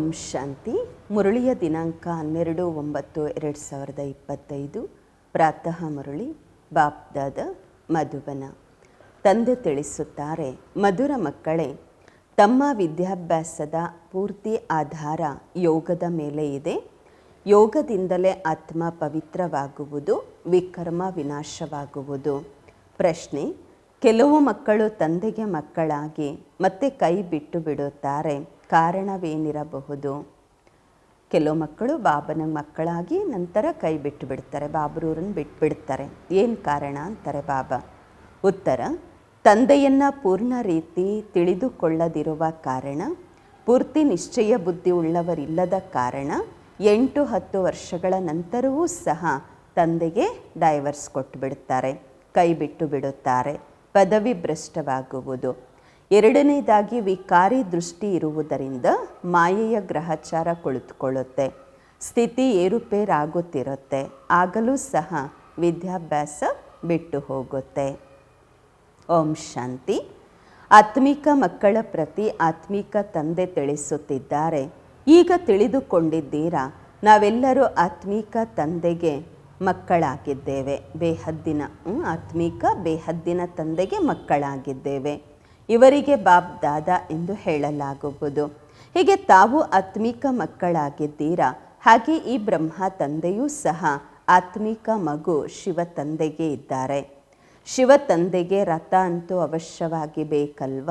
ಓಂ ಶಾಂತಿ. ಮುರಳಿಯ ದಿನಾಂಕ ಹನ್ನೆರಡು, ಒಂಬತ್ತು, ಎರಡು ಸಾವಿರದ ಇಪ್ಪತ್ತೈದು. ಪ್ರಾತಃ ಮುರಳಿ, ಬಾಪ್ದಾದ ಮಧುಬನ. ತಂದೆ ತಿಳಿಸುತ್ತಾರೆ, ಮಧುರ ಮಕ್ಕಳೇ, ತಮ್ಮ ವಿದ್ಯಾಭ್ಯಾಸದ ಪೂರ್ತಿ ಆಧಾರ ಯೋಗದ ಮೇಲೆ ಇದೆ. ಯೋಗದಿಂದಲೇ ಆತ್ಮ ಪವಿತ್ರವಾಗುವುದು, ವಿಕರ್ಮ ವಿನಾಶವಾಗುವುದು. ಪ್ರಶ್ನೆ, ಕೆಲವು ಮಕ್ಕಳು ತಂದೆಗೆ ಮಕ್ಕಳಾಗಿ ಮತ್ತೆ ಕೈ ಬಿಟ್ಟು ಬಿಡುತ್ತಾರೆ. ಕಾರಣವೇನಿರಬಹುದು? ಕೆಲವು ಮಕ್ಕಳು ಬಾಬನ ಮಕ್ಕಳಾಗಿ ನಂತರ ಕೈ ಬಿಟ್ಟು ಬಿಡ್ತಾರೆ, ಬಾಬರೂರನ್ನು ಬಿಟ್ಬಿಡ್ತಾರೆ ಏನು ಕಾರಣ ಅಂತಾರೆ ಬಾಬಾ? ಉತ್ತರ, ತಂದೆಯನ್ನು ಪೂರ್ಣ ರೀತಿ ತಿಳಿದುಕೊಳ್ಳದಿರುವ ಕಾರಣ, ಪೂರ್ತಿ ನಿಶ್ಚಯ ಬುದ್ಧಿ ಉಳ್ಳವರಿಲ್ಲದ ಕಾರಣ, ಎಂಟು ಹತ್ತು ವರ್ಷಗಳ ನಂತರವೂ ಸಹ ತಂದೆಗೆ ಡೈವರ್ಸ್ ಕೊಟ್ಟು ಬಿಡುತ್ತಾರೆ ಕೈ ಬಿಟ್ಟು ಬಿಡುತ್ತಾರೆ, ಪದವಿ ಭ್ರಷ್ಟವಾಗುವುದು. ಎರಡನೇದಾಗಿ ವಿಕಾರಿ ದೃಷ್ಟಿ ಇರುವುದರಿಂದ ಮಾಯೆಯ ಗ್ರಹಚಾರ ಕುಳಿತುಕೊಳ್ಳುತ್ತೆ. ಸ್ಥಿತಿ ಏರುಪೇರಾಗುತ್ತಿರುತ್ತೆ. ಆಗಲೂ ಸಹ ವಿದ್ಯಾಭ್ಯಾಸ ಬಿಟ್ಟು ಹೋಗುತ್ತೆ. ಓಂ ಶಾಂತಿ. ಆತ್ಮಿಕ ಮಕ್ಕಳ ಪ್ರತಿ ಆತ್ಮಿಕ ತಂದೆ ತಿಳಿಸುತ್ತಿದ್ದಾರೆ. ಈಗ ತಿಳಿದುಕೊಂಡಿದ್ದೀರಾ? ನಾವೆಲ್ಲರೂ ಆತ್ಮಿಕ ತಂದೆಗೆ ಮಕ್ಕಳಾಗಿದ್ದೇವೆ. ಬೇಹದ್ದಿನ ಆತ್ಮೀಕ ಬೇಹದ್ದಿನ ತಂದೆಗೆ ಮಕ್ಕಳಾಗಿದ್ದೇವೆ. ಇವರಿಗೆ ಬಾಬ್ ದಾದಾ ಎಂದು ಹೇಳಲಾಗುವುದು. ಹೀಗೆ ತಾವು ಆತ್ಮಿಕ ಮಕ್ಕಳಾಗಿದ್ದೀರಾ? ಹಾಗೆ ಈ ಬ್ರಹ್ಮ ತಂದೆಯೂ ಸಹ ಆತ್ಮಿಕ ಮಗು ಶಿವ ತಂದೆಗೆ ಇದ್ದಾರೆ. ಶಿವ ತಂದೆಗೆ ರಥ ಅಂತೂ ಅವಶ್ಯವಾಗಿ ಬೇಕಲ್ವ?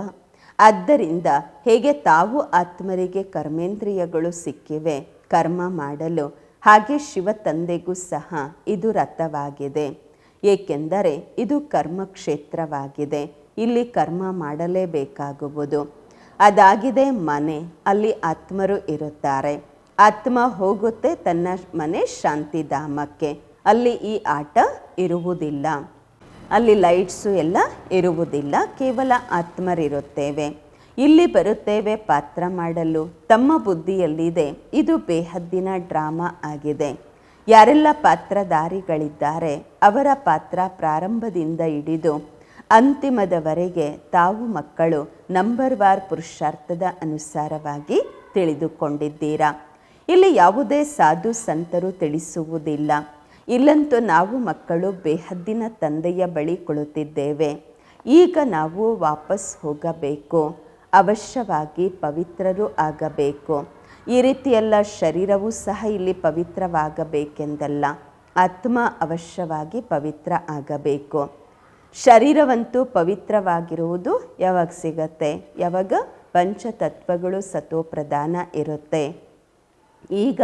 ಆದ್ದರಿಂದ ಹೇಗೆ ತಾವು ಆತ್ಮರಿಗೆ ಕರ್ಮೇಂದ್ರಿಯಗಳು ಸಿಕ್ಕಿವೆ, ಕರ್ಮ ಮಾಡಲು, ಹಾಗೆ ಶಿವ ತಂದೆಗೂ ಸಹ ಇದು ರಥವಾಗಿದೆ. ಏಕೆಂದರೆ ಇದು ಕರ್ಮ ಕ್ಷೇತ್ರವಾಗಿದೆ ಇಲ್ಲಿ ಕರ್ಮ ಮಾಡಲೇಬೇಕಾಗುವುದು. ಅದಾಗಿದೆ ಮನೆ, ಅಲ್ಲಿ ಆತ್ಮರು ಇರುತ್ತಾರೆ. ಆತ್ಮ ಹೋಗುತ್ತೆ ತನ್ನ ಮನೆ ಶಾಂತಿಧಾಮಕ್ಕೆ. ಅಲ್ಲಿ ಈ ಆಟ ಇರುವುದಿಲ್ಲ. ಅಲ್ಲಿ ಲೈಟ್ಸು ಎಲ್ಲ ಇರುವುದಿಲ್ಲ, ಕೇವಲ ಆತ್ಮರಿರುತ್ತೇವೆ. ಇಲ್ಲಿ ಬರುತ್ತೇವೆ ಪಾತ್ರ ಮಾಡಲು. ತಮ್ಮ ಬುದ್ಧಿಯಲ್ಲಿದೆ, ಇದು ಬೇಹದ್ದಿನ ಡ್ರಾಮಾ ಆಗಿದೆ. ಯಾರೆಲ್ಲ ಪಾತ್ರಧಾರಿಗಳಿದ್ದಾರೆ, ಅವರ ಪಾತ್ರ ಪ್ರಾರಂಭದಿಂದ ಹಿಡಿದು ಅಂತಿಮದವರೆಗೆ ತಾವು ಮಕ್ಕಳು ನಂಬರ್ ವಾರ್ ಪುರುಷಾರ್ಥದ ಅನುಸಾರವಾಗಿ ತಿಳಿದುಕೊಂಡಿದ್ದೀರಾ? ಇಲ್ಲಿ ಯಾವುದೇ ಸಾಧು ಸಂತರು ತಿಳಿಸುವುದಿಲ್ಲ. ಇಲ್ಲಂತೂ ನಾವು ಮಕ್ಕಳು ಬೇಹದ್ದಿನ ತಂದೆಯ ಬಳಿ ಕುಳಿತಿದ್ದೇವೆ. ಈಗ ನಾವು ವಾಪಸ್ ಹೋಗಬೇಕು. ಅವಶ್ಯವಾಗಿ ಪವಿತ್ರರು ಆಗಬೇಕು. ಈ ರೀತಿಯೆಲ್ಲ ಶರೀರವೂ ಸಹ ಇಲ್ಲಿ ಪವಿತ್ರವಾಗಬೇಕೆಂದಲ್ಲ. ಆತ್ಮ ಅವಶ್ಯವಾಗಿ ಪವಿತ್ರ ಆಗಬೇಕು. ಶರೀರವಂತೂ ಪವಿತ್ರವಾಗಿರುವುದು ಯಾವಾಗ ಸಿಗತ್ತೆ? ಯಾವಾಗ ಪಂಚತತ್ವಗಳು ಸತೋಪ್ರಧಾನ ಇರುತ್ತೆ. ಈಗ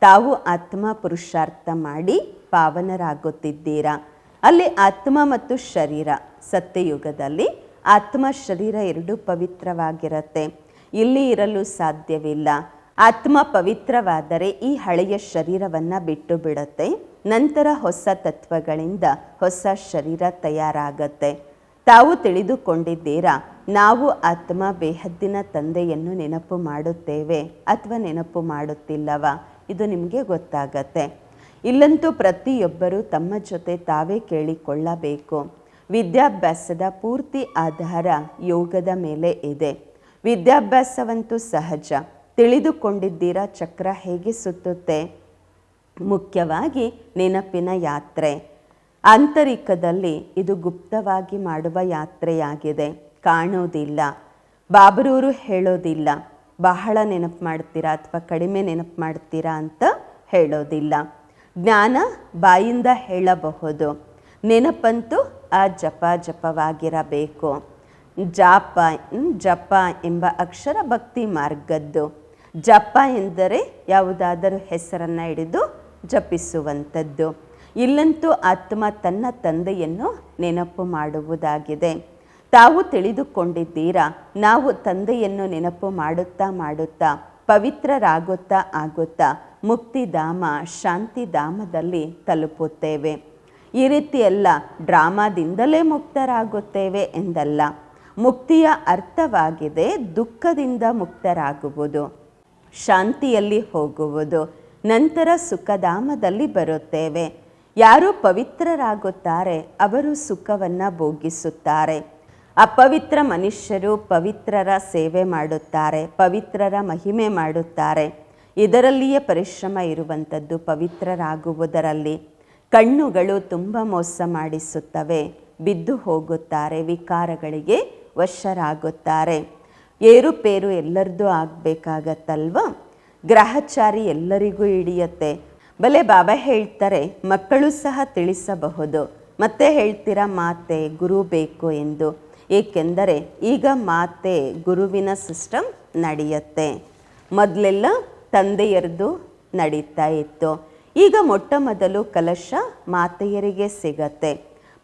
ತಾವು ಆತ್ಮ ಪುರುಷಾರ್ಥ ಮಾಡಿ ಪಾವನರಾಗುತ್ತಿದ್ದೀರಾ? ಅಲ್ಲಿ ಆತ್ಮ ಮತ್ತು ಶರೀರ ಸತ್ಯಯುಗದಲ್ಲಿ ಆತ್ಮ ಶರೀರ ಎರಡೂ ಪವಿತ್ರವಾಗಿರುತ್ತೆ. ಇಲ್ಲಿ ಇರಲು ಸಾಧ್ಯವಿಲ್ಲ. ಆತ್ಮ ಪವಿತ್ರವಾದರೆ ಈ ಹಳೆಯ ಶರೀರವನ್ನು ಬಿಟ್ಟು ಬಿಡುತ್ತೆ. ನಂತರ ಹೊಸ ತತ್ವಗಳಿಂದ ಹೊಸ ಶರೀರ ತಯಾರಾಗತ್ತೆ. ತಾವು ತಿಳಿದುಕೊಂಡಿದ್ದೀರಾ, ನಾವು ಆತ್ಮ ಬೇಹದ್ದಿನ ತಂದೆಯನ್ನು ನೆನಪು ಮಾಡುತ್ತೇವೆ ಅಥವಾ ನೆನಪು ಮಾಡುತ್ತಿಲ್ಲವ? ಇದು ನಿಮಗೆ ಗೊತ್ತಾಗತ್ತೆ. ಇಲ್ಲಂತೂ ಪ್ರತಿಯೊಬ್ಬರೂ ತಮ್ಮ ಜೊತೆ ತಾವೇ ಕೇಳಿಕೊಳ್ಳಬೇಕು. ವಿದ್ಯಾಭ್ಯಾಸದ ಪೂರ್ತಿ ಆಧಾರ ಯೋಗದ ಮೇಲೆ ಇದೆ. ವಿದ್ಯಾಭ್ಯಾಸವಂತೂ ಸಹಜ. ತಿಳಿದುಕೊಂಡಿದ್ದೀರಾ ಚಕ್ರ ಹೇಗೆ ಸುತ್ತುತ್ತೆ? ಮುಖ್ಯವಾಗಿ ನೆನಪಿನ ಯಾತ್ರೆ. ಆಂತರಿಕದಲ್ಲಿ ಇದು ಗುಪ್ತವಾಗಿ ಮಾಡುವ ಯಾತ್ರೆಯಾಗಿದೆ. ಕಾಣೋದಿಲ್ಲ. ಬಾಬರೂರು ಹೇಳೋದಿಲ್ಲ. ಬಹಳ ನೆನಪು ಮಾಡ್ತೀರಾ ಅಥವಾ ಕಡಿಮೆ ನೆನಪು ಮಾಡ್ತೀರಾ ಅಂತ ಹೇಳೋದಿಲ್ಲ. ಜ್ಞಾನ ಬಾಯಿಂದ ಹೇಳಬಹುದು. ನೆನಪಂತೂ ಆ ಜಪ ಜಪವಾಗಿರಬೇಕು. ಜಾಪ ಜಪ ಎಂಬ ಅಕ್ಷರ ಭಕ್ತಿ ಮಾರ್ಗದ್ದು. ಜಪ ಎಂದರೆ ಯಾವುದಾದರೂ ಹೆಸರನ್ನು ಹಿಡಿದು ಜಪಿಸುವಂಥದ್ದು. ಇಲ್ಲಂತೂ ಆತ್ಮ ತನ್ನ ತಂದೆಯನ್ನು ನೆನಪು ಮಾಡುವುದಾಗಿದೆ. ತಾವು ತಿಳಿದುಕೊಂಡಿದ್ದೀರಾ, ನಾವು ತಂದೆಯನ್ನು ನೆನಪು ಮಾಡುತ್ತಾ ಮಾಡುತ್ತಾ, ಪವಿತ್ರರಾಗುತ್ತಾ ಆಗುತ್ತಾ, ಮುಕ್ತಿಧಾಮ, ಶಾಂತಿಧಾಮದಲ್ಲಿ ತಲುಪುತ್ತೇವೆ. ಈ ರೀತಿ ಎಲ್ಲ ಡ್ರಾಮಾದಿಂದಲೇ ಮುಕ್ತರಾಗುತ್ತೇವೆ ಎಂದಲ್ಲ, ಮುಕ್ತಿಯ ಅರ್ಥವಾಗಿದೆ ದುಃಖದಿಂದ ಮುಕ್ತರಾಗುವುದು, ಶಾಂತಿಯಲ್ಲಿ ಹೋಗುವುದು. ನಂತರ ಸುಖಧಾಮದಲ್ಲಿ ಬರುತ್ತೇವೆ. ಯಾರು ಪವಿತ್ರರಾಗುತ್ತಾರೆ, ಅವರು ಸುಖವನ್ನು ಭೋಗಿಸುತ್ತಾರೆ. ಅಪವಿತ್ರ ಮನುಷ್ಯರು ಪವಿತ್ರರ ಸೇವೆ ಮಾಡುತ್ತಾರೆ, ಪವಿತ್ರರ ಮಹಿಮೆ ಮಾಡುತ್ತಾರೆ. ಇದರಲ್ಲಿಯೇ ಪರಿಶ್ರಮ ಇರುವಂಥದ್ದು ಪವಿತ್ರರಾಗುವುದರಲ್ಲಿ. ಕಣ್ಣುಗಳು ತುಂಬ ಮೋಸ ಮಾಡಿಸುತ್ತವೆ, ಬಿದ್ದು ಹೋಗುತ್ತಾರೆ, ವಿಕಾರಗಳಿಗೆ ವಶರಾಗುತ್ತಾರೆ. ಏರುಪೇರು ಎಲ್ಲರದ್ದು ಆಗಬೇಕಾಗತ್ತಲ್ವ? ಗ್ರಹಚಾರಿ ಎಲ್ಲರಿಗೂ ಹಿಡಿಯತ್ತೆ. ಬಲೆ ಬಾಬಾ ಹೇಳ್ತಾರೆ, ಮಕ್ಕಳು ಸಹ ತಿಳಿಸಬಹುದು. ಮತ್ತೆ ಹೇಳ್ತೀರಾ, ಮಾತೆ, ಗುರು ಬೇಕು ಎಂದು. ಏಕೆಂದರೆ ಈಗ ಮಾತೆ, ಗುರುವಿನ ಸಿಸ್ಟಮ್ ನಡೆಯುತ್ತೆ. ಮೊದಲೆಲ್ಲ ತಂದೆಯರದು ನಡೀತಾ ಇತ್ತು. ಈಗ ಮೊಟ್ಟ ಮೊದಲು ಕಲಶ ಮಾತೆಯರಿಗೆ ಸಿಗತ್ತೆ.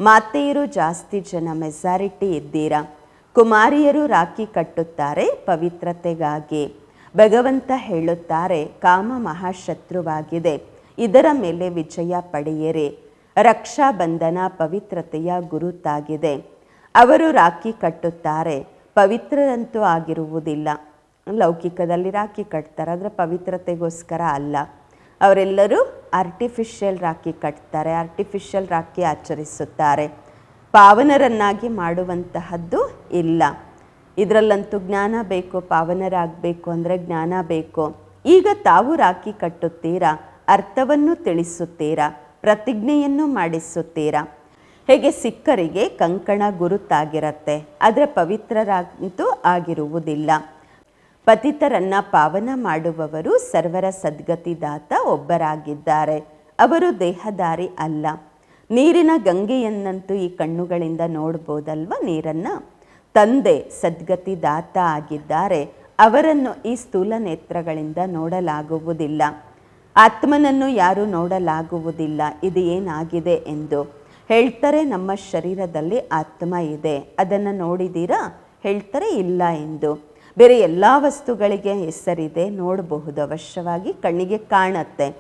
ಮಾತೆಯರು ಜಾಸ್ತಿ ಜನ ಮೆಜಾರಿಟಿ ಇದ್ದೀರಾ? ಕುಮಾರಿಯರು ರಾಖಿ ಕಟ್ಟುತ್ತಾರೆ ಪವಿತ್ರತೆಗಾಗಿ. ಭಗವಂತ ಹೇಳುತ್ತಾರೆ, ಕಾಮ ಮಹಾಶತ್ರುವಾಗಿದೆ. ಇದರ ಮೇಲೆ ವಿಜಯ ಪಡೆಯಿರಿ. ರಕ್ಷಾಬಂಧನ ಪವಿತ್ರತೆಯ ಗುರುತಾಗಿದೆ. ಅವರು ರಾಖಿ ಕಟ್ಟುತ್ತಾರೆ. ಪವಿತ್ರರಂತೂ ಆಗಿರುವುದಿಲ್ಲ. ಲೌಕಿಕದಲ್ಲಿ ರಾಖಿ ಕಟ್ತಾರೆ, ಆದರೆ ಪವಿತ್ರತೆಗೋಸ್ಕರ ಅಲ್ಲ. ಅವರೆಲ್ಲರೂ ಆರ್ಟಿಫಿಷಿಯಲ್ ರಾಖಿ ಕಟ್ತಾರೆ ಆರ್ಟಿಫಿಷಿಯಲ್ ರಾಖಿ ಆಚರಿಸುತ್ತಾರೆ. ಪಾವನರನ್ನಾಗಿ ಮಾಡುವಂತಹದ್ದು ಇಲ್ಲ. ಇದರಲ್ಲಂತೂ ಜ್ಞಾನ ಬೇಕು, ಪಾವನರಾಗಬೇಕು ಅಂದರೆ ಜ್ಞಾನ ಬೇಕು. ಈಗ ತಾವು ರಾಖಿ ಕಟ್ಟುತ್ತೀರಾ? ಅರ್ಥವನ್ನು ತಿಳಿಸುತ್ತೀರಾ? ಪ್ರತಿಜ್ಞೆಯನ್ನು ಮಾಡಿಸುತ್ತೀರಾ? ಹೇಗೆ ಸಿಕ್ಕರಿಗೆ ಕಂಕಣ ಗುರುತಾಗಿರತ್ತೆ? ಆದರೆ ಪವಿತ್ರರಾಗಂತೂ ಆಗಿರುವುದಿಲ್ಲ. ಪತಿತರನ್ನ ಪಾವನ ಮಾಡುವವರು ಸರ್ವರ ಸದ್ಗತಿದಾತ ಒಬ್ಬರಾಗಿದ್ದಾರೆ. ಅವರು ದೇಹದಾರಿ ಅಲ್ಲ. ನೀರಿನ ಗಂಗೆಯನ್ನಂತೂ ಈ ಕಣ್ಣುಗಳಿಂದ ನೋಡ್ಬೋದಲ್ವ ನೀರನ್ನು? ತಂದೆ ಸದ್ಗತಿ ದಾತ ಆಗಿದ್ದಾರೆ. ಅವರನ್ನು ಈ ಸ್ಥೂಲ ನೇತ್ರಗಳಿಂದ ನೋಡಲಾಗುವುದಿಲ್ಲ. ಆತ್ಮನನ್ನು ಯಾರು ನೋಡಲಾಗುವುದಿಲ್ಲ. ಇದು ಏನಾಗಿದೆ ಎಂದು ಹೇಳ್ತಾರೆ, ನಮ್ಮ ಶರೀರದಲ್ಲಿ ಆತ್ಮ ಇದೆ. ಅದನ್ನು ನೋಡಿದೀರಾ? ಹೇಳ್ತಾರೆ, ಇಲ್ಲ ಎಂದು. ಬೇರೆ ಎಲ್ಲ ವಸ್ತುಗಳಿಗೆ ಹೆಸರಿದೆ. ನೋಡಬಹುದು, ಅವಶ್ಯವಾಗಿ ಕಣ್ಣಿಗೆ ಕಾಣತ್ತೆ.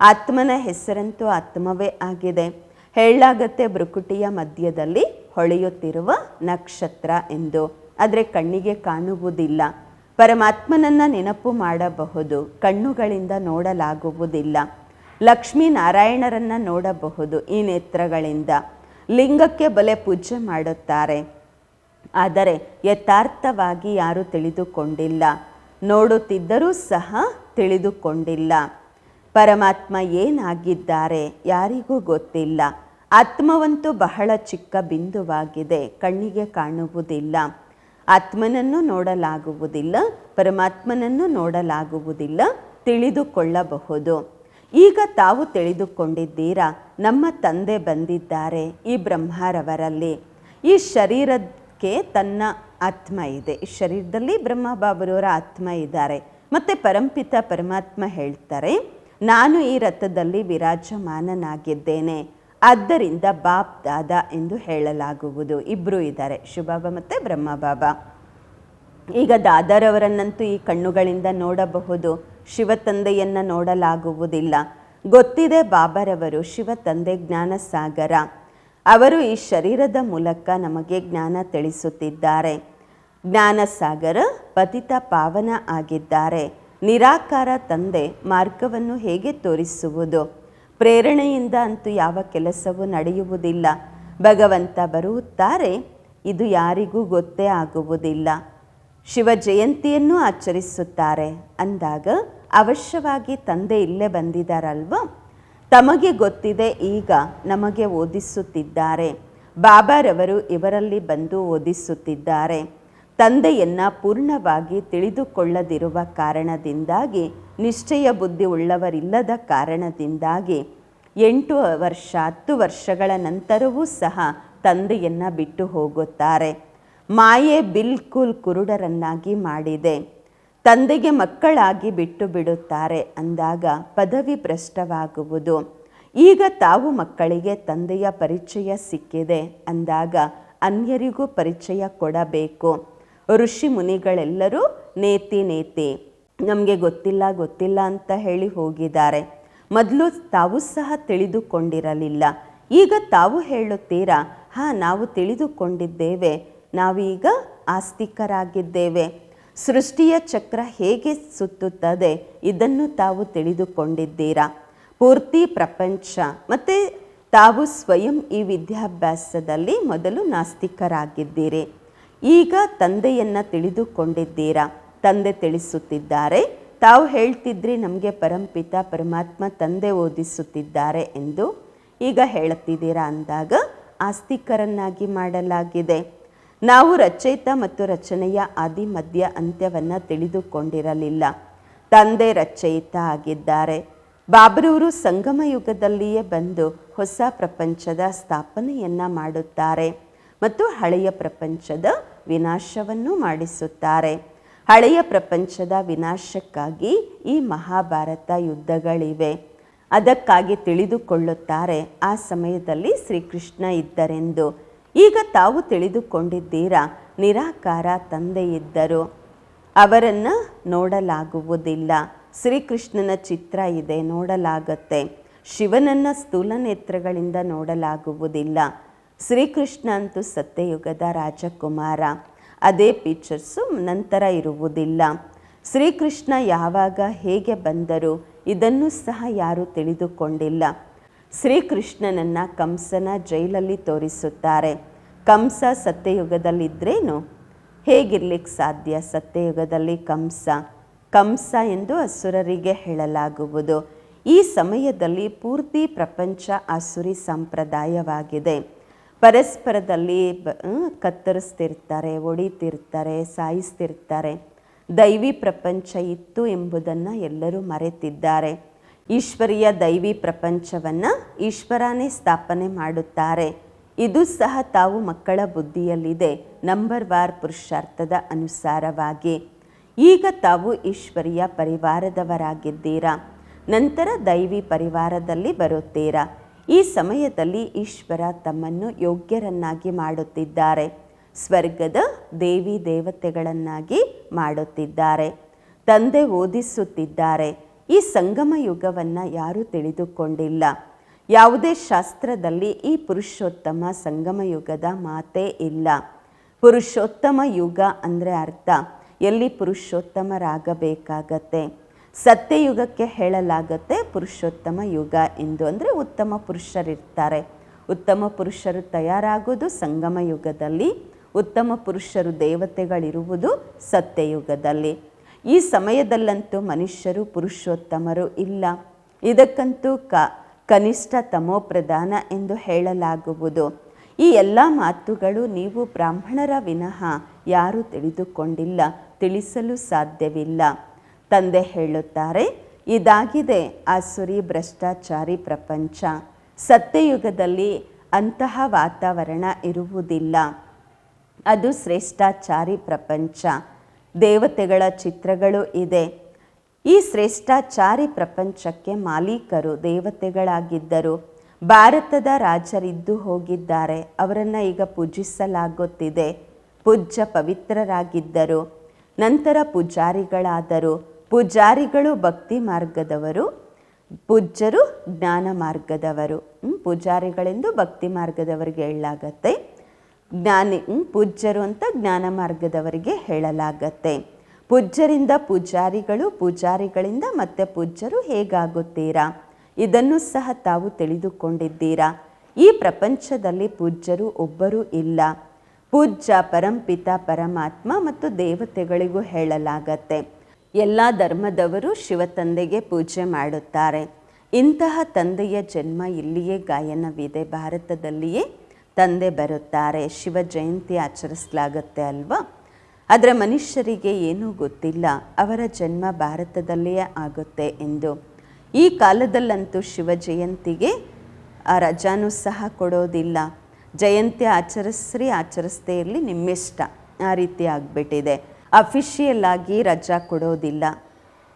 ಆತ್ಮನ ಹೆಸರಂತೂ ಆತ್ಮವೇ ಆಗಿದೆ. ಹೇಳಾಗತ್ತೆ ಬ್ರುಕುಟಿಯ ಮಧ್ಯದಲ್ಲಿ ಹೊಳೆಯುತ್ತಿರುವ ನಕ್ಷತ್ರ ಎಂದು. ಆದರೆ ಕಣ್ಣಿಗೆ ಕಾಣುವುದಿಲ್ಲ. ಪರಮಾತ್ಮನನ್ನ ನೆನಪು ಮಾಡಬಹುದು. ಕಣ್ಣುಗಳಿಂದ ನೋಡಲಾಗುವುದಿಲ್ಲ. ಲಕ್ಷ್ಮೀ ನಾರಾಯಣರನ್ನ ನೋಡಬಹುದು ಈ ನೇತ್ರಗಳಿಂದ. ಲಿಂಗಕ್ಕೆ ಬಲೆ ಪೂಜೆ ಮಾಡುತ್ತಾರೆ. ಆದರೆ ಯಥಾರ್ಥವಾಗಿ ಯಾರೂ ತಿಳಿದುಕೊಂಡಿಲ್ಲ. ನೋಡುತ್ತಿದ್ದರೂ ಸಹ ತಿಳಿದುಕೊಂಡಿಲ್ಲ. ಪರಮಾತ್ಮ ಏನಾಗಿದ್ದಾರೆ ಯಾರಿಗೂ ಗೊತ್ತಿಲ್ಲ. ಆತ್ಮವಂತೂ ಬಹಳ ಚಿಕ್ಕ ಬಿಂದುವಾಗಿದೆ. ಕಣ್ಣಿಗೆ ಕಾಣುವುದಿಲ್ಲ. ಆತ್ಮನನ್ನು ನೋಡಲಾಗುವುದಿಲ್ಲ. ಪರಮಾತ್ಮನನ್ನು ನೋಡಲಾಗುವುದಿಲ್ಲ. ತಿಳಿದುಕೊಳ್ಳಬಹುದು. ಈಗ ತಾವು ತಿಳಿದುಕೊಂಡಿದ್ದೀರಾ? ನಮ್ಮ ತಂದೆ ಬಂದಿದ್ದಾರೆ ಈ ಬ್ರಹ್ಮರವರಲ್ಲಿ. ಈ ಶರೀರಕ್ಕೆ ತನ್ನ ಆತ್ಮ ಇದೆ. ಈ ಶರೀರದಲ್ಲಿ ಬ್ರಹ್ಮ ಬಾಬರವರ ಆತ್ಮ ಇದ್ದಾರೆ. ಮತ್ತು ಪರಂಪಿತ ಪರಮಾತ್ಮ ಹೇಳ್ತಾರೆ, ನಾನು ಈ ರಥದಲ್ಲಿ ವಿರಾಜಮಾನನಾಗಿದ್ದೇನೆ. ಆದ್ದರಿಂದ ಬಾಪ್ ದಾದ ಎಂದು ಹೇಳಲಾಗುವುದು. ಇಬ್ಬರು ಇದ್ದಾರೆ. ಶುಭಾಬಾ ಮತ್ತು ಬ್ರಹ್ಮ ಬಾಬಾ ಈಗ ದಾದರವರನ್ನಂತೂ ಈ ಕಣ್ಣುಗಳಿಂದ ನೋಡಬಹುದು. ಶಿವ ತಂದೆಯನ್ನು ನೋಡಲಾಗುವುದಿಲ್ಲ. ಗೊತ್ತಿದೆ ಬಾಬರವರು ಶಿವ ತಂದೆ ಜ್ಞಾನ ಸಾಗರ ಅವರು ಈ ಶರೀರದ ಮೂಲಕ ನಮಗೆ ಜ್ಞಾನ ತಿಳಿಸುತ್ತಿದ್ದಾರೆ. ಜ್ಞಾನ ಸಾಗರ ಪತಿತ ಪಾವನ ಆಗಿದ್ದಾರೆ. ನಿರಾಕಾರ ತಂದೆ ಮಾರ್ಗವನ್ನು ಹೇಗೆ ತೋರಿಸುವುದು? ಪ್ರೇರಣೆಯಿಂದ ಅಂತೂ ಯಾವ ಕೆಲಸವೂ ನಡೆಯುವುದಿಲ್ಲ. ಭಗವಂತ ಬರುತ್ತಾರೆ, ಇದು ಯಾರಿಗೂ ಗೊತ್ತೇ ಆಗುವುದಿಲ್ಲ. ಶಿವ ಜಯಂತಿಯನ್ನು ಆಚರಿಸುತ್ತಾರೆ ಅಂದಾಗ ಅವಶ್ಯವಾಗಿ ತಂದೆ ಇಲ್ಲೇ ಬಂದಿದ್ದಾರಲ್ವ? ತಮಗೆ ಗೊತ್ತಿದೆ ಈಗ ನಮಗೆ ಓದಿಸುತ್ತಿದ್ದಾರೆ. ಬಾಬಾರವರು ಇವರಲ್ಲಿ ಬಂದು ಓದಿಸುತ್ತಿದ್ದಾರೆ. ತಂದೆಯನ್ನು ಪೂರ್ಣವಾಗಿ ತಿಳಿದುಕೊಳ್ಳದಿರುವ ಕಾರಣದಿಂದಾಗಿ ನಿಶ್ಚಯ ಬುದ್ಧಿ ಉಳ್ಳವರಿಲ್ಲದ ಕಾರಣದಿಂದಾಗಿ ಎಂಟು ವರ್ಷ, ಹತ್ತು ವರ್ಷಗಳ ನಂತರವೂ ಸಹ ತಂದೆಯನ್ನು ಬಿಟ್ಟು ಹೋಗುತ್ತಾರೆ. ಮಾಯೆ ಬಿಲ್ಕುಲ್ ಕುರುಡರನ್ನಾಗಿ ಮಾಡಿದೆ. ತಂದೆಗೆ ಮಕ್ಕಳಾಗಿ ಬಿಟ್ಟು ಬಿಡುತ್ತಾರೆ ಅಂದಾಗ ಪದವಿ ಭ್ರಷ್ಟವಾಗುವುದು. ಈಗ ತಾವು ಮಕ್ಕಳಿಗೆ ತಂದೆಯ ಪರಿಚಯ ಸಿಕ್ಕಿದೆ ಅಂದಾಗ ಅನ್ಯರಿಗೂ ಪರಿಚಯ ಕೊಡಬೇಕು. ಋಷಿ ಮುನಿಗಳೆಲ್ಲರೂ ನೇತಿ ನೇತಿ. ನಮಗೆ ಗೊತ್ತಿಲ್ಲ ಗೊತ್ತಿಲ್ಲ ಅಂತ ಹೇಳಿ ಹೋಗಿದ್ದಾರೆ. ಮೊದಲು ತಾವು ಸಹ ತಿಳಿದುಕೊಂಡಿರಲಿಲ್ಲ. ಈಗ ತಾವು ಹೇಳುತ್ತೀರಾ, ಹಾಂ, ನಾವು ತಿಳಿದುಕೊಂಡಿದ್ದೇವೆ. ನಾವೀಗ ಆಸ್ತಿಕರಾಗಿದ್ದೇವೆ. ಸೃಷ್ಟಿಯ ಚಕ್ರ ಹೇಗೆ ಸುತ್ತುತ್ತದೆ, ಇದನ್ನು ತಾವು ತಿಳಿದುಕೊಂಡಿದ್ದೀರಾ? ಪೂರ್ತಿ ಪ್ರಪಂಚ, ಮತ್ತು ತಾವು ಸ್ವಯಂ ಈ ವಿದ್ಯಾಭ್ಯಾಸದಲ್ಲಿ ಮೊದಲು ನಾಸ್ತಿಕರಾಗಿದ್ದೀರಿ. ಈಗ ತಂದೆಯನ್ನು ತಿಳಿದುಕೊಂಡಿದ್ದೀರಾ? ತಂದೆ ತಿಳಿಸುತ್ತಿದ್ದಾರೆ. ತಾವು ಹೇಳ್ತಿದ್ರಿ ನಮಗೆ ಪರಂಪಿತ, ಪರಮಾತ್ಮ ತಂದೆ ಓದಿಸುತ್ತಿದ್ದಾರೆ ಎಂದು. ಈಗ ಹೇಳುತ್ತಿದ್ದೀರಾ ಅಂದಾಗ, ಆಸ್ತಿಕರನ್ನಾಗಿ ಮಾಡಲಾಗಿದೆ. ನಾವು ರಚಯಿತ ಮತ್ತು ರಚನೆಯ ಆದಿ ಮಧ್ಯ ಅಂತ್ಯವನ್ನು ತಿಳಿದುಕೊಂಡಿರಲಿಲ್ಲ. ತಂದೆ ರಚಯಿತ ಆಗಿದ್ದಾರೆ. ಬಾಬ್ರೂರು ಸಂಗಮ ಯುಗದಲ್ಲಿಯೇ ಬಂದು ಹೊಸ ಪ್ರಪಂಚದ ಸ್ಥಾಪನೆಯನ್ನು ಮಾಡುತ್ತಾರೆ ಮತ್ತು ಹಳೆಯ ಪ್ರಪಂಚದ ವಿನಾಶವನ್ನು ಮಾಡಿಸುತ್ತಾರೆ. ಹಳೆಯ ಪ್ರಪಂಚದ ವಿನಾಶಕ್ಕಾಗಿ ಈ ಮಹಾಭಾರತ ಯುದ್ಧಗಳಿವೆ. ಅದಕ್ಕಾಗಿ ತಿಳಿದುಕೊಳ್ಳುತ್ತಾರೆ, ಆ ಸಮಯದಲ್ಲಿ ಶ್ರೀಕೃಷ್ಣ ಇದ್ದರೆಂದು. ಈಗ ತಾವು ತಿಳಿದುಕೊಂಡಿದ್ದೀರಾ, ನಿರಾಕಾರ ತಂದೆ ಇದ್ದರು ಅವರನ್ನು ನೋಡಲಾಗುವುದಿಲ್ಲ. ಶ್ರೀಕೃಷ್ಣನ ಚಿತ್ರ ಇದೆ, ನೋಡಲಾಗತ್ತೆ. ಶಿವನನ್ನ ಸ್ಥೂಲ ನೇತ್ರಗಳಿಂದ ನೋಡಲಾಗುವುದಿಲ್ಲ. ಶ್ರೀಕೃಷ್ಣ ಅಂತೂ ಸತ್ಯಯುಗದ ರಾಜಕುಮಾರ. ಅದೇ ಫೀಚರ್ಸು ನಂತರ ಇರುವುದಿಲ್ಲ. ಶ್ರೀಕೃಷ್ಣ ಯಾವಾಗ ಹೇಗೆ ಬಂದರು ಇದನ್ನು ಸಹ ಯಾರೂ ತಿಳಿದುಕೊಂಡಿಲ್ಲ. ಶ್ರೀಕೃಷ್ಣನನ್ನು ಕಂಸನ ಜೈಲಲ್ಲಿ ತೋರಿಸುತ್ತಾರೆ. ಕಂಸ ಸತ್ಯಯುಗದಲ್ಲಿದ್ದರೇನು ಹೇಗಿರ್ಲಿಕ್ಕೆ ಸಾಧ್ಯ ಸತ್ಯಯುಗದಲ್ಲಿ ಕಂಸ? ಕಂಸ ಎಂದು ಅಸುರರಿಗೆ ಹೇಳಲಾಗುವುದು. ಈ ಸಮಯದಲ್ಲಿ ಪೂರ್ತಿ ಪ್ರಪಂಚ ಅಸುರಿ ಸಂಪ್ರದಾಯವಾಗಿದೆ. ಪರಸ್ಪರದಲ್ಲಿ ಕತ್ತರಿಸ್ತಿರ್ತಾರೆ, ಒಡಿತಿರ್ತಾರೆ, ಸಾಯಿಸ್ತಿರ್ತಾರೆ. ದೈವಿ ಪ್ರಪಂಚ ಇತ್ತು ಎಂಬುದನ್ನು ಎಲ್ಲರೂ ಮರೆತಿದ್ದಾರೆ. ಈಶ್ವರಿಯ ದೈವಿ ಪ್ರಪಂಚವನ್ನು ಈಶ್ವರನೇ ಸ್ಥಾಪನೆ ಮಾಡುತ್ತಾರೆ. ಇದು ಸಹ ತಾವು ಮಕ್ಕಳ ಬುದ್ಧಿಯಲ್ಲಿದೆ, ನಂಬರ್ ವಾರ್ ಪುರುಷಾರ್ಥದ ಅನುಸಾರವಾಗಿ. ಈಗ ತಾವು ಈಶ್ವರಿಯ ಪರಿವಾರದವರಾಗಿದ್ದೀರಾ? ನಂತರ ದೈವಿ ಪರಿವಾರದಲ್ಲಿ ಬರುತ್ತೀರಾ? ಈ ಸಮಯದಲ್ಲಿ ಈಶ್ವರ ತಮ್ಮನ್ನು ಯೋಗ್ಯರನ್ನಾಗಿ ಮಾಡುತ್ತಿದ್ದಾರೆ. ಸ್ವರ್ಗದ ದೇವಿ ದೇವತೆಗಳನ್ನಾಗಿ ಮಾಡುತ್ತಿದ್ದಾರೆ. ತಂದೆ ಓದಿಸುತ್ತಿದ್ದಾರೆ. ಈ ಸಂಗಮ ಯುಗವನ್ನು ಯಾರೂ ತಿಳಿದುಕೊಂಡಿಲ್ಲ. ಯಾವುದೇ ಶಾಸ್ತ್ರದಲ್ಲಿ ಈ ಪುರುಷೋತ್ತಮ ಸಂಗಮ ಯುಗದ ಮಾತೇ ಇಲ್ಲ. ಪುರುಷೋತ್ತಮ ಯುಗ ಅಂದರೆ ಅರ್ಥ. ಎಲ್ಲಿ ಪುರುಷೋತ್ತಮರಾಗಬೇಕಾಗತ್ತೆ? ಸತ್ಯಯುಗಕ್ಕೆ ಹೇಳಲಾಗತ್ತೆ ಪುರುಷೋತ್ತಮ ಯುಗ ಎಂದು ಅಂದರೆ ಉತ್ತಮ ಪುರುಷರಿರ್ತಾರೆ. ಉತ್ತಮ ಪುರುಷರು ತಯಾರಾಗೋದು ಸಂಗಮ ಯುಗದಲ್ಲಿ, ಉತ್ತಮ ಪುರುಷರು ದೇವತೆಗಳಿರುವುದು ಸತ್ಯಯುಗದಲ್ಲಿ. ಈ ಸಮಯದಲ್ಲಂತೂ ಮನುಷ್ಯರು ಪುರುಷೋತ್ತಮರು ಇಲ್ಲ. ಇದಕ್ಕಂತೂ ಕ, ಕನಿಷ್ಠ ತಮೋಪ್ರಧಾನ ಎಂದು ಹೇಳಲಾಗುವುದು. ಈ ಎಲ್ಲ ಮಾತುಗಳು ನೀವು ಬ್ರಾಹ್ಮಣರ ವಿನಃ ಯಾರೂ ತಿಳಿದುಕೊಂಡಿಲ್ಲ, ತಿಳಿಸಲು ಸಾಧ್ಯವಿಲ್ಲ. ತಂದೆ ಹೇಳುತ್ತಾರೆ, ಇದಾಗಿದೆ ಆಸುರಿ ಭ್ರಷ್ಟಾಚಾರಿ ಪ್ರಪಂಚ. ಸತ್ಯಯುಗದಲ್ಲಿ ಅಂತಹ ವಾತಾವರಣ ಇರುವುದಿಲ್ಲ. ಅದು ಶ್ರೇಷ್ಠಾಚಾರಿ ಪ್ರಪಂಚ. ದೇವತೆಗಳ ಚಿತ್ರಗಳು ಇದೆ. ಈ ಶ್ರೇಷ್ಠಾಚಾರಿ ಪ್ರಪಂಚಕ್ಕೆ ಮಾಲೀಕರು ದೇವತೆಗಳಾಗಿದ್ದರು. ಭಾರತದ ರಾಜರಿದ್ದು ಹೋಗಿದ್ದಾರೆ. ಅವರನ್ನು ಈಗ ಪೂಜಿಸಲಾಗುತ್ತಿದೆ. ಪೂಜ್ಯ ಪವಿತ್ರರಾಗಿದ್ದರು. ನಂತರ ಪೂಜಾರಿಗಳಾದರು. ಪೂಜಾರಿಗಳು ಭಕ್ತಿ ಮಾರ್ಗದವರು, ಪೂಜ್ಯರು ಜ್ಞಾನ ಮಾರ್ಗದವರು. ಪೂಜಾರಿಗಳೆಂದು ಭಕ್ತಿ ಮಾರ್ಗದವರಿಗೆ ಹೇಳಲಾಗತ್ತೆ. ಜ್ಞಾನಿ ಪೂಜ್ಯರು ಅಂತ ಜ್ಞಾನ ಮಾರ್ಗದವರಿಗೆ ಹೇಳಲಾಗತ್ತೆ. ಪೂಜ್ಯರಿಂದ ಪೂಜಾರಿಗಳು, ಪೂಜಾರಿಗಳಿಂದ ಮತ್ತೆ ಪೂಜ್ಯರು ಹೇಗಾಗುತ್ತೀರಾ? ಇದನ್ನು ಸಹ ತಾವು ತಿಳಿದುಕೊಂಡಿದ್ದೀರಾ? ಈ ಪ್ರಪಂಚದಲ್ಲಿ ಪೂಜ್ಯರು ಒಬ್ಬರೂ ಇಲ್ಲ. ಪೂಜ್ಯ, ಪರಂಪಿತ, ಪರಮಾತ್ಮ ಮತ್ತು ದೇವತೆಗಳಿಗೂ ಹೇಳಲಾಗತ್ತೆ. ಎಲ್ಲ ಧರ್ಮದವರು ಶಿವ ತಂದೆಗೆ ಪೂಜೆ ಮಾಡುತ್ತಾರೆ. ಇಂತಹ ತಂದೆಯ ಜನ್ಮ ಇಲ್ಲಿಯೇ ಗಾಯನವಿದೆ. ಭಾರತದಲ್ಲಿಯೇ ತಂದೆ ಬರುತ್ತಾರೆ. ಶಿವ ಜಯಂತಿ ಆಚರಿಸಲಾಗುತ್ತೆ ಅಲ್ವಾ? ಆದರೆ ಮನುಷ್ಯರಿಗೆ ಏನೂ ಗೊತ್ತಿಲ್ಲ. ಅವರ ಜನ್ಮ ಭಾರತದಲ್ಲಿಯೇ ಆಗುತ್ತೆ ಎಂದು. ಈ ಕಾಲದಲ್ಲಂತೂ ಶಿವ ಜಯಂತಿಗೆ, ಆ ರಜಾನೂ ಸಹ ಕೊಡೋದಿಲ್ಲ. ಜಯಂತಿ ಆಚರಿಸ್ರಿ ಆಚರಿಸ್ದೇ ಇರಲಿ, ನಿಮ್ಮಿಷ್ಟ. ಆ ರೀತಿ ಆಗಿಬಿಟ್ಟಿದೆ. ಅಫಿಷಿಯಲ್ ಆಗಿ ರಜಾ ಕೊಡೋದಿಲ್ಲ.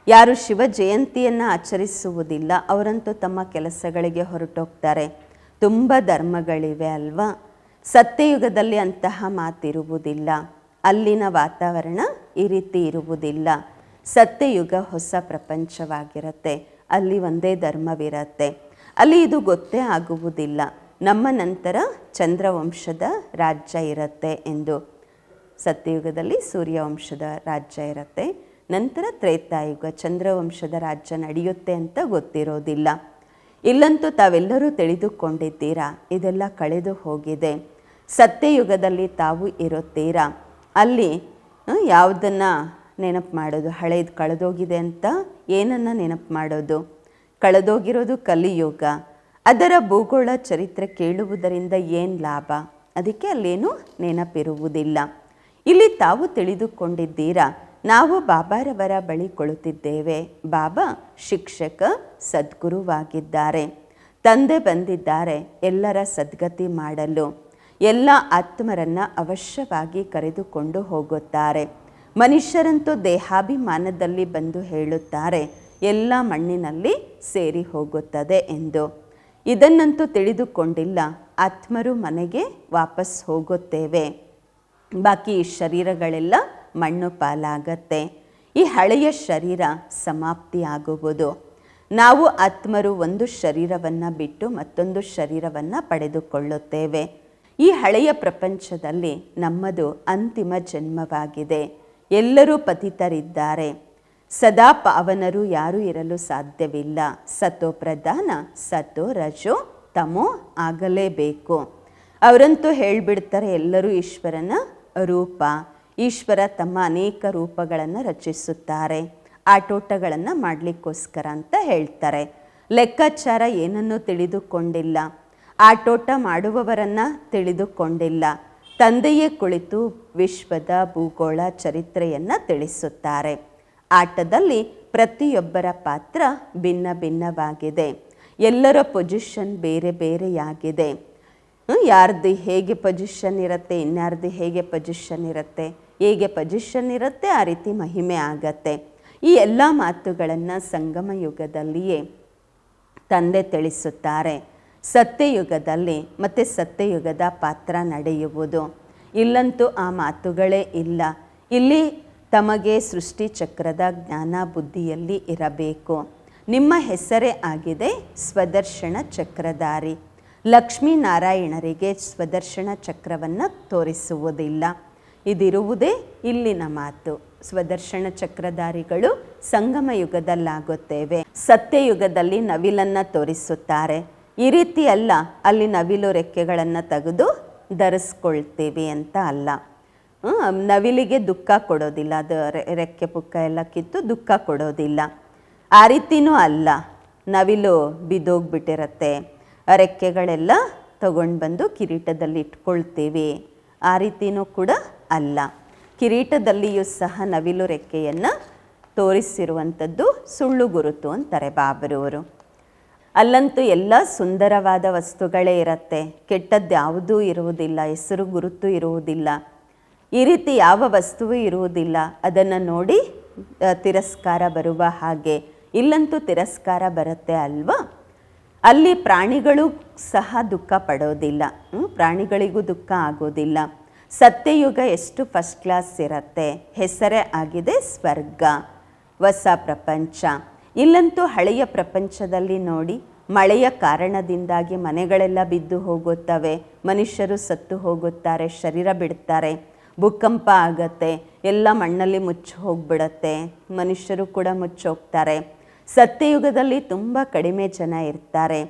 ಯಾರು ಶಿವ ಜಯಂತಿಯನ್ನು ಆಚರಿಸುವುದಿಲ್ಲ, ಅವರಂತೂ ತಮ್ಮ ಕೆಲಸಗಳಿಗೆ ಹೊರಟೋಗ್ತಾರೆ. ತುಂಬ ಧರ್ಮಗಳಿವೆ ಅಲ್ವಾ? ಸತ್ಯಯುಗದಲ್ಲಿ ಅಂತಹ ಮಾತಿರುವುದಿಲ್ಲ. ಅಲ್ಲಿನ ವಾತಾವರಣ ಈ ರೀತಿ ಇರುವುದಿಲ್ಲ. ಸತ್ಯಯುಗ ಹೊಸ ಪ್ರಪಂಚವಾಗಿರುತ್ತೆ. ಅಲ್ಲಿ ಒಂದೇ ಧರ್ಮವಿರತ್ತೆ. ಅಲ್ಲಿ ಇದು ಗೊತ್ತೇ ಆಗುವುದಿಲ್ಲ. ನಮ್ಮ ನಂತರ ಚಂದ್ರವಂಶದ ರಾಜ್ಯ ಇರುತ್ತೆ ಎಂದು. ಸತ್ಯಯುಗದಲ್ಲಿ ಸೂರ್ಯವಂಶದ ರಾಜ್ಯ ಇರುತ್ತೆ. ನಂತರ ತ್ರೇತಾಯುಗ, ಚಂದ್ರವಂಶದ ರಾಜ್ಯ ನಡೆಯುತ್ತೆ ಅಂತ ಗೊತ್ತಿರೋದಿಲ್ಲ. ಇಲ್ಲಂತೂ ತಾವೆಲ್ಲರೂ ತಿಳಿದುಕೊಂಡಿದ್ದೀರಾ? ಇದೆಲ್ಲ ಕಳೆದು ಹೋಗಿದೆ. ಸತ್ಯಯುಗದಲ್ಲಿ ತಾವು ಇರುತ್ತೀರಾ? ಅಲ್ಲಿ ಯಾವುದನ್ನು ನೆನಪು ಮಾಡೋದು? ಹಳೇದು ಕಳೆದೋಗಿದೆ ಅಂತ ಏನನ್ನು ನೆನಪು ಮಾಡೋದು? ಕಳೆದೋಗಿರೋದು ಕಲಿಯುಗ. ಅದರ ಭೂಗೋಳ ಚರಿತ್ರೆ ಕೇಳುವುದರಿಂದ ಏನು ಲಾಭ? ಅದಕ್ಕೆ ಅಲ್ಲೇನು ನೆನಪಿರುವುದಿಲ್ಲ. ಇಲ್ಲಿ ತಾವು ತಿಳಿದುಕೊಂಡಿದ್ದೀರಾ? ನಾವು ಬಾಬಾರವರ ಬಳಿ ಕೊಳುತ್ತಿದ್ದೇವೆ. ಬಾಬಾ ಶಿಕ್ಷಕ, ಸದ್ಗುರುವಾಗಿದ್ದಾರೆ. ತಂದೆ ಬಂದಿದ್ದಾರೆ. ಎಲ್ಲರ ಸದ್ಗತಿ ಮಾಡಲು. ಎಲ್ಲ ಆತ್ಮರನ್ನು ಅವಶ್ಯವಾಗಿ ಕರೆದುಕೊಂಡು ಹೋಗುತ್ತಾರೆ. ಮನುಷ್ಯರಂತೂ ದೇಹಾಭಿಮಾನದಲ್ಲಿ ಬಂದು ಹೇಳುತ್ತಾರೆ, ಎಲ್ಲ ಮಣ್ಣಿನಲ್ಲಿ ಸೇರಿ ಹೋಗುತ್ತದೆ ಎಂದು. ಇದನ್ನಂತೂ ತಿಳಿದುಕೊಂಡಿಲ್ಲ. ಆತ್ಮರು ಮನೆಗೆ ವಾಪಸ್ ಹೋಗುತ್ತೇವೆ. ಬಾಕಿ ಶರೀರಗಳೆಲ್ಲ ಮಣ್ಣು ಪಾಲಾಗತ್ತೆ. ಈ ಹಳೆಯ ಶರೀರ ಸಮಾಪ್ತಿ ಆಗುವುದು. ನಾವು ಆತ್ಮರು ಒಂದು ಶರೀರವನ್ನು ಬಿಟ್ಟು ಮತ್ತೊಂದು ಶರೀರವನ್ನು ಪಡೆದುಕೊಳ್ಳುತ್ತೇವೆ. ಈ ಹಳೆಯ ಪ್ರಪಂಚದಲ್ಲಿ ನಮ್ಮದು ಅಂತಿಮ ಜನ್ಮವಾಗಿದೆ. ಎಲ್ಲರೂ ಪತಿತರಿದ್ದಾರೆ. ಸದಾ ಪಾವನರು ಯಾರೂ ಇರಲು ಸಾಧ್ಯವಿಲ್ಲ. ಸತೋ ಪ್ರಧಾನ, ಸತೋ ರಜೋ, ತಮೋ ಆಗಲೇಬೇಕು. ಅವರಂತೂ ಹೇಳಿಬಿಡ್ತಾರೆ ಎಲ್ಲರೂ ಈಶ್ವರನ ರೂಪ. ಈಶ್ವರ ತಮ್ಮ ಅನೇಕ ರೂಪಗಳನ್ನು ರಚಿಸುತ್ತಾರೆ. ಆಟೋಟಗಳನ್ನು ಮಾಡಲಿಕ್ಕೋಸ್ಕರ ಅಂತ ಹೇಳ್ತಾರೆ. ಲೆಕ್ಕಾಚಾರ ಏನನ್ನೂ ತಿಳಿದುಕೊಂಡಿಲ್ಲ. ಆಟೋಟ ಮಾಡುವವರನ್ನು ತಿಳಿದುಕೊಂಡಿಲ್ಲ. ತಂದೆಯೇ ಕುಳಿತು ವಿಶ್ವದ ಭೂಗೋಳ ಚರಿತ್ರೆಯನ್ನು ತಿಳಿಸುತ್ತಾರೆ. ಆಟದಲ್ಲಿ ಪ್ರತಿಯೊಬ್ಬರ ಪಾತ್ರ ಭಿನ್ನ ಭಿನ್ನವಾಗಿದೆ. ಎಲ್ಲರ ಪೊಸಿಷನ್ ಬೇರೆ ಬೇರೆಯಾಗಿದೆ. ಯಾರ್ದು ಹೇಗೆ ಪೊಸಿಷನ್ ಇರುತ್ತೆ, ಇನ್ಯಾರ್ದು ಹೇಗೆ ಪೊಸಿಷನ್ ಇರುತ್ತೆ, ಹೇಗೆ ಪೊಸಿಷನ್ ಇರುತ್ತೆ, ಆ ರೀತಿ ಮಹಿಮೆ ಆಗತ್ತೆ. ಈ ಎಲ್ಲ ಮಾತುಗಳನ್ನು ಸಂಗಮ ಯುಗದಲ್ಲಿಯೇ ತಂದೆ ತಿಳಿಸುತ್ತಾರೆ. ಸತ್ಯಯುಗದಲ್ಲಿ ಮತ್ತು ಸತ್ಯಯುಗದ ಪಾತ್ರ ನಡೆಯುವುದು. ಇಲ್ಲಂತೂ ಆ ಮಾತುಗಳೇ ಇಲ್ಲ. ಇಲ್ಲಿ ತಮಗೆ ಸೃಷ್ಟಿ ಚಕ್ರದ ಜ್ಞಾನ ಬುದ್ಧಿಯಲ್ಲಿ ಇರಬೇಕು. ನಿಮ್ಮ ಹೆಸರೇ ಆಗಿದೆ ಸ್ವದರ್ಶನ ಚಕ್ರಧಾರಿ. ಲಕ್ಷ್ಮೀನಾರಾಯಣರಿಗೆ ಸ್ವದರ್ಶನ ಚಕ್ರವನ್ನು ತೋರಿಸುವುದಿಲ್ಲ. ಇದಿರುವುದೇ ಇಲ್ಲಿನ ಮಾತು. ಸ್ವದರ್ಶನ ಚಕ್ರಧಾರಿಗಳು ಸಂಗಮ ಯುಗದಲ್ಲಾಗುತ್ತೇವೆ. ಸತ್ಯಯುಗದಲ್ಲಿ ನವಿಲನ್ನು ತೋರಿಸುತ್ತಾರೆ. ಈ ರೀತಿ ಅಲ್ಲ, ಅಲ್ಲಿ ನವಿಲು ರೆಕ್ಕೆಗಳನ್ನು ತೆಗೆದು ಧರಿಸ್ಕೊಳ್ತೀವಿ ಅಂತ ಅಲ್ಲ. ನವಿಲಿಗೆ ದುಃಖ ಕೊಡೋದಿಲ್ಲ, ಅದು ರೆಕ್ಕೆ ಪುಕ್ಕ ಎಲ್ಲ ಕಿತ್ತು ದುಃಖ ಕೊಡೋದಿಲ್ಲ. ಆ ರೀತಿನೂ ಅಲ್ಲ. ನವಿಲು ಬಿದ್ದೋಗ್ಬಿಟ್ಟಿರತ್ತೆ. ರೆಕ್ಕೆಗಳೆಲ್ಲ ತಗೊಂಡು ಬಂದು ಕಿರೀಟದಲ್ಲಿ ಇಟ್ಕೊಳ್ತೇವೆ. ಆ ರೀತಿಯೂ ಕೂಡ ಅಲ್ಲ. ಕಿರೀಟದಲ್ಲಿಯೂ ಸಹ ನವಿಲು ರೆಕ್ಕೆಯನ್ನು ತೋರಿಸಿರುವಂಥದ್ದು ಸುಳ್ಳು ಗುರುತು ಅಂತಾರೆ ಬಾಬರವರು. ಅಲ್ಲಂತೂ ಎಲ್ಲ ಸುಂದರವಾದ ವಸ್ತುಗಳೇ ಇರುತ್ತೆ. ಕೆಟ್ಟದ್ದು ಯಾವುದೂ ಇರುವುದಿಲ್ಲ, ಹೆಸರು ಗುರುತು ಇರುವುದಿಲ್ಲ. ಈ ರೀತಿ ಯಾವ ವಸ್ತುವು ಇರುವುದಿಲ್ಲ. ಅದನ್ನು ನೋಡಿ ತಿರಸ್ಕಾರ ಬರುವ ಹಾಗೆ. ಇಲ್ಲಂತೂ ತಿರಸ್ಕಾರ ಬರುತ್ತೆ ಅಲ್ವಾ? ಅಲ್ಲಿ ಪ್ರಾಣಿಗಳು ಸಹ ದುಃಖ ಪಡೋದಿಲ್ಲ? ಪ್ರಾಣಿಗಳಿಗೂ ದುಃಖ ಆಗೋದಿಲ್ಲ. ಸತ್ಯಯುಗ ಎಷ್ಟು ಫಸ್ಟ್ ಕ್ಲಾಸ್ ಇರತ್ತೆ? ಹೆಸರೇ ಆಗಿದೆ ಸ್ವರ್ಗ, ಹೊಸ ಪ್ರಪಂಚ. ಇಲ್ಲಂತೂ ಹಳೆಯ ಪ್ರಪಂಚದಲ್ಲಿ ನೋಡಿ, ಮಳೆಯ ಕಾರಣದಿಂದಾಗಿ ಮನೆಗಳೆಲ್ಲ ಬಿದ್ದು ಹೋಗುತ್ತವೆ. ಮನುಷ್ಯರು ಸತ್ತು ಹೋಗುತ್ತಾರೆ, ಶರೀರ ಬಿಡ್ತಾರೆ. ಭೂಕಂಪ ಆಗತ್ತೆ, ಎಲ್ಲ ಮಣ್ಣಲ್ಲಿ ಮುಚ್ಚಿ ಹೋಗ್ಬಿಡತ್ತೆ. ಮನುಷ್ಯರು ಕೂಡ ಮುಚ್ಚೋಗ್ತಾರೆ. ಸತ್ಯಯುಗದಲ್ಲಿ ತುಂಬ ಕಡಿಮೆ ಜನ ಇರ್ತಾರೆ.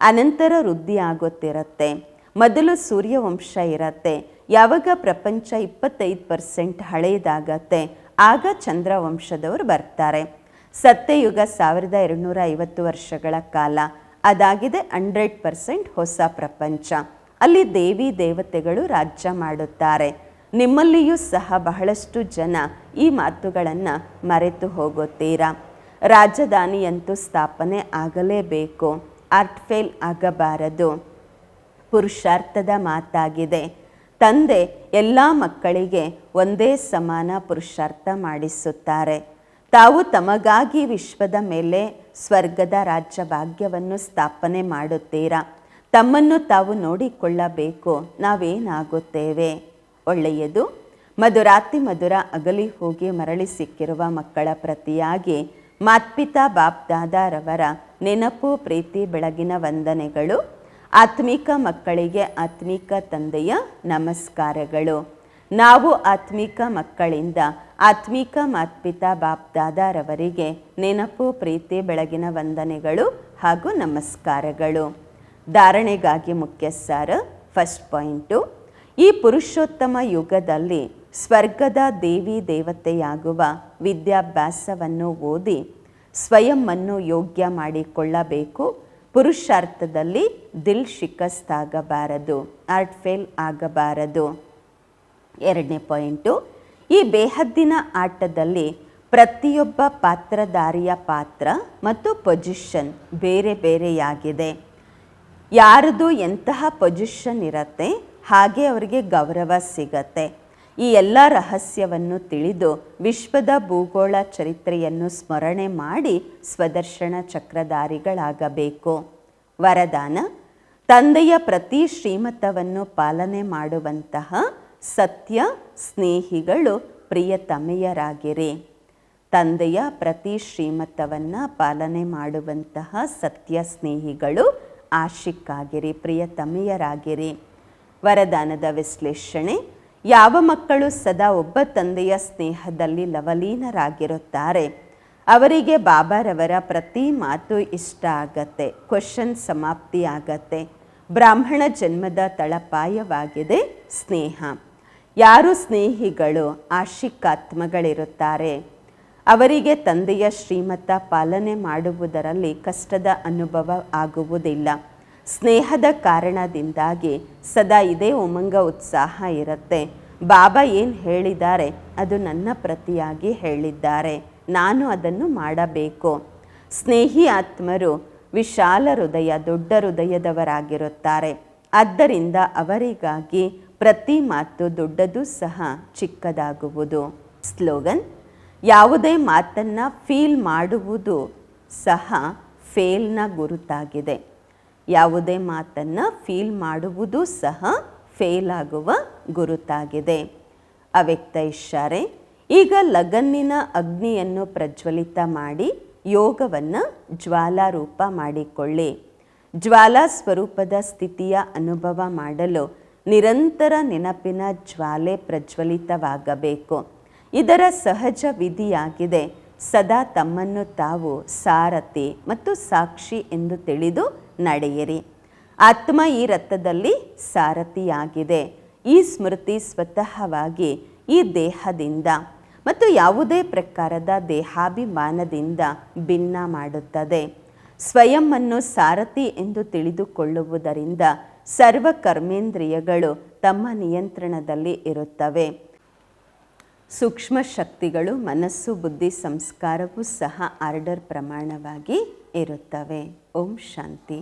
ಅನಂತರ ವೃದ್ಧಿ ಆಗುತ್ತಿರುತ್ತೆ. ಮೊದಲು ಸೂರ್ಯವಂಶ ಇರತ್ತೆ. ಯಾವಾಗ ಪ್ರಪಂಚ ಇಪ್ಪತ್ತೈದು ಪರ್ಸೆಂಟ್ ಹಳೆಯದಾಗತ್ತೆ ಆಗ ಚಂದ್ರವಂಶದವರು ಬರ್ತಾರೆ. ಸತ್ಯಯುಗ ಸಾವಿರದ ಎರಡುನೂರ ಐವತ್ತು ವರ್ಷಗಳ ಕಾಲ, ಅದಾಗಿದೆ ಹಂಡ್ರೆಡ್ ಪರ್ಸೆಂಟ್ ಹೊಸ ಪ್ರಪಂಚ. ಅಲ್ಲಿ ದೇವಿ ದೇವತೆಗಳು ರಾಜ್ಯ ಮಾಡುತ್ತಾರೆ. ನಿಮ್ಮಲ್ಲಿಯೂ ಸಹ ಬಹಳಷ್ಟು ಜನ ಈ ಮಾತುಗಳನ್ನು ಮರೆತು ಹೋಗುತ್ತೀರಾ ರಾಜಧಾನಿಯಂತೂ ಸ್ಥಾಪನೆ ಆಗಲೇಬೇಕು. ಆರ್ಟ್ ಫೇಲ್ ಆಗಬಾರದು. ಪುರುಷಾರ್ಥದ ಮಾತಾಗಿದೆ. ತಂದೆ ಎಲ್ಲ ಮಕ್ಕಳಿಗೆ ಒಂದೇ ಸಮಾನ ಪುರುಷಾರ್ಥ ಮಾಡಿಸುತ್ತಾರೆ. ತಾವು ತಮಗಾಗಿ ವಿಶ್ವದ ಮೇಲೆ ಸ್ವರ್ಗದ ರಾಜ್ಯ ಭಾಗ್ಯವನ್ನು ಸ್ಥಾಪನೆ ಮಾಡುತ್ತೀರಾ? ತಮ್ಮನ್ನು ತಾವು ನೋಡಿಕೊಳ್ಳಬೇಕು. ನಾವೇನಾಗುತ್ತೇವೆ? ಒಳ್ಳೆಯದು. ಮಧುರಾತಿ ಮಧುರ ಅಗಲಿ ಹೋಗಿ ಮರಳಿ ಸಿಕ್ಕಿರುವ ಮಕ್ಕಳ ಪ್ರತಿಯಾಗಿ ಮಾತ್ಪಿತಾ ಬಾಪ್ದಾದಾರವರ ನೆನಪು, ಪ್ರೀತಿ, ಬೆಳಗಿನ ವಂದನೆಗಳು. ಆತ್ಮಿಕ ಮಕ್ಕಳಿಗೆ ಆತ್ಮಿಕ ತಂದೆಯ ನಮಸ್ಕಾರಗಳು. ನಾವು ಆತ್ಮಿಕ ಮಕ್ಕಳಿಂದ ಆತ್ಮಿಕ ಮಾತ್ಪಿತಾ ಬಾಪ್ದಾದಾರವರಿಗೆ ನೆನಪು, ಪ್ರೀತಿ, ಬೆಳಗಿನ ವಂದನೆಗಳು ಹಾಗೂ ನಮಸ್ಕಾರಗಳು. ಧಾರಣೆಗಾಗಿ ಮುಖ್ಯ ಫಸ್ಟ್ ಪಾಯಿಂಟು ಈ ಪುರುಷೋತ್ತಮ ಯುಗದಲ್ಲಿ ಸ್ವರ್ಗದ ದೇವಿ ದೇವತೆಯಾಗುವ ವಿದ್ಯಾಭ್ಯಾಸವನ್ನು ಓದಿ ಸ್ವಯಂವನ್ನು ಯೋಗ್ಯ ಮಾಡಿಕೊಳ್ಳಬೇಕು. ಪುರುಷಾರ್ಥದಲ್ಲಿ ದಿಲ್ ಶಿಕಸ್ತಾಗಬಾರದು, ಆರ್ಟ್ ಫೇಲ್ ಆಗಬಾರದು. ಎರಡನೇ ಪಾಯಿಂಟು, ಈ ಬೇಹದ್ದಿನ ಆಟದಲ್ಲಿ ಪ್ರತಿಯೊಬ್ಬ ಪಾತ್ರಧಾರಿಯ ಪಾತ್ರ ಮತ್ತು ಪೊಸಿಷನ್ ಬೇರೆ ಬೇರೆಯಾಗಿದೆ. ಯಾರದು ಎಂತಹ ಪೊಸಿಷನ್ ಇರತ್ತೆ, ಹಾಗೆ ಅವರಿಗೆ ಗೌರವ ಸಿಗತ್ತೆ. ಈ ಎಲ್ಲ ರಹಸ್ಯವನ್ನು ತಿಳಿದು ವಿಶ್ವದ ಭೂಗೋಳ ಚರಿತ್ರೆಯನ್ನು ಸ್ಮರಣೆ ಮಾಡಿ ಸ್ವದರ್ಶನ ಚಕ್ರಧಾರಿಗಳಾಗಬೇಕು. ವರದಾನ, ತಂದೆಯ ಪ್ರತಿ ಶ್ರೀಮತವನ್ನು ಪಾಲನೆ ಮಾಡುವಂತಹ ಸತ್ಯ ಸ್ನೇಹಿಗಳು ಪ್ರಿಯತಮೆಯರಾಗಿರಿ. ತಂದೆಯ ಪ್ರತಿ ಶ್ರೀಮತವನ್ನು ಪಾಲನೆ ಮಾಡುವಂತಹ ಸತ್ಯ ಸ್ನೇಹಿಗಳು ಆಶಿಕ್ಕಾಗಿರಿ, ಪ್ರಿಯತಮೆಯರಾಗಿರಿ. ವರದಾನದ ವಿಶ್ಲೇಷಣೆ ಯಾವ ಮಕ್ಕಳು ಸದಾ ಒಬ್ಬ ತಂದೆಯ ಸ್ನೇಹದಲ್ಲಿ ಲವಲೀನರಾಗಿರುತ್ತಾರೆ? ಅವರಿಗೆ ಬಾಬಾರವರ ಪ್ರತಿ ಮಾತು ಇಷ್ಟ ಆಗತ್ತೆ. ಕ್ವಶನ್ ಸಮಾಪ್ತಿ ಆಗತ್ತೆ ಬ್ರಾಹ್ಮಣ ಜನ್ಮದ ತಳಪಾಯವಾಗಿದೆ ಸ್ನೇಹ. ಯಾರು ಸ್ನೇಹಿಗಳು, ಆಶಿಕಾತ್ಮಗಳಿರುತ್ತಾರೆ? ಅವರಿಗೆ ತಂದೆಯ ಶ್ರೀಮತ ಪಾಲನೆ ಮಾಡುವುದರಲ್ಲಿ ಕಷ್ಟದ ಅನುಭವ ಆಗುವುದಿಲ್ಲ. ಸ್ನೇಹದ ಕಾರಣದಿಂದಾಗಿ ಸದಾ ಇದೇ ಉಮಂಗ ಉತ್ಸಾಹ ಇರುತ್ತೆ. ಬಾಬಾ ಏನು ಹೇಳಿದ್ದಾರೆ ಅದು ನನ್ನ ಪ್ರತಿಯಾಗಿ ಹೇಳಿದ್ದಾರೆ. ನಾನು ಅದನ್ನು ಮಾಡಬೇಕು. ಸ್ನೇಹಿ ಆತ್ಮರು ವಿಶಾಲ ಹೃದಯ, ದೊಡ್ಡ ಹೃದಯದವರಾಗಿರುತ್ತಾರೆ. ಆದ್ದರಿಂದ ಅವರಿಗಾಗಿ ಪ್ರತಿ ಮಾತು ದೊಡ್ಡದು ಸಹ ಚಿಕ್ಕದಾಗುವುದು. ಸ್ಲೋಗನ್, ಯಾವುದೇ ಮಾತನ್ನು ಫೀಲ್ ಮಾಡುವುದು ಸಹ ಫೇಲ್ನ ಗುರುತಾಗಿದೆ. ಯಾವುದೇ ಮಾತನ್ನು ಫೀಲ್ ಮಾಡುವುದು ಸಹ ಫೇಲ್ ಆಗುವ ಗುರುತಾಗಿದೆ. ಅವ್ಯಕ್ತ ಇಶಾರೆ ಈಗ ಲಗನ್ನಿನ ಅಗ್ನಿಯನ್ನು ಪ್ರಜ್ವಲಿತ ಮಾಡಿ ಯೋಗವನ್ನು ಜ್ವಾಲಾರೂಪ ಮಾಡಿಕೊಳ್ಳಿ. ಜ್ವಾಲಾ ಸ್ವರೂಪದ ಸ್ಥಿತಿಯ ಅನುಭವ ಮಾಡಲು ನಿರಂತರ ನೆನಪಿನ ಜ್ವಾಲೆ ಪ್ರಜ್ವಲಿತವಾಗಬೇಕು. ಇದರ ಸಹಜ ವಿಧಿಯಾಗಿದೆ. ಸದಾ ತಮ್ಮನ್ನು ತಾವು ಸಾರಥಿ ಮತ್ತು ಸಾಕ್ಷಿ ಎಂದು ತಿಳಿದು ನಡೆಯಿರಿ. ಆತ್ಮ ಈ ರಥದಲ್ಲಿ ಸಾರಥಿಯಾಗಿದೆ. ಈ ಸ್ಮೃತಿ ಸ್ವತಃವಾಗಿ ಈ ದೇಹದಿಂದ ಮತ್ತು ಯಾವುದೇ ಪ್ರಕಾರದ ದೇಹಾಭಿಮಾನದಿಂದ ಭಿನ್ನ ಮಾಡುತ್ತದೆ. ಸ್ವಯಂವನ್ನು ಸಾರಥಿ ಎಂದು ತಿಳಿದುಕೊಳ್ಳುವುದರಿಂದ ಸರ್ವ ಕರ್ಮೇಂದ್ರಿಯಗಳು ತಮ್ಮ ನಿಯಂತ್ರಣದಲ್ಲಿ ಇರುತ್ತವೆ. ಸೂಕ್ಷ್ಮ ಶಕ್ತಿಗಳು ಮನಸ್ಸು ಬುದ್ಧಿ ಸಂಸ್ಕಾರವೂ ಸಹ ಆರ್ಡರ್ ಪ್ರಮಾಣವಾಗಿ ಇರುತ್ತವೆ. ಓಂ ಶಾಂತಿ.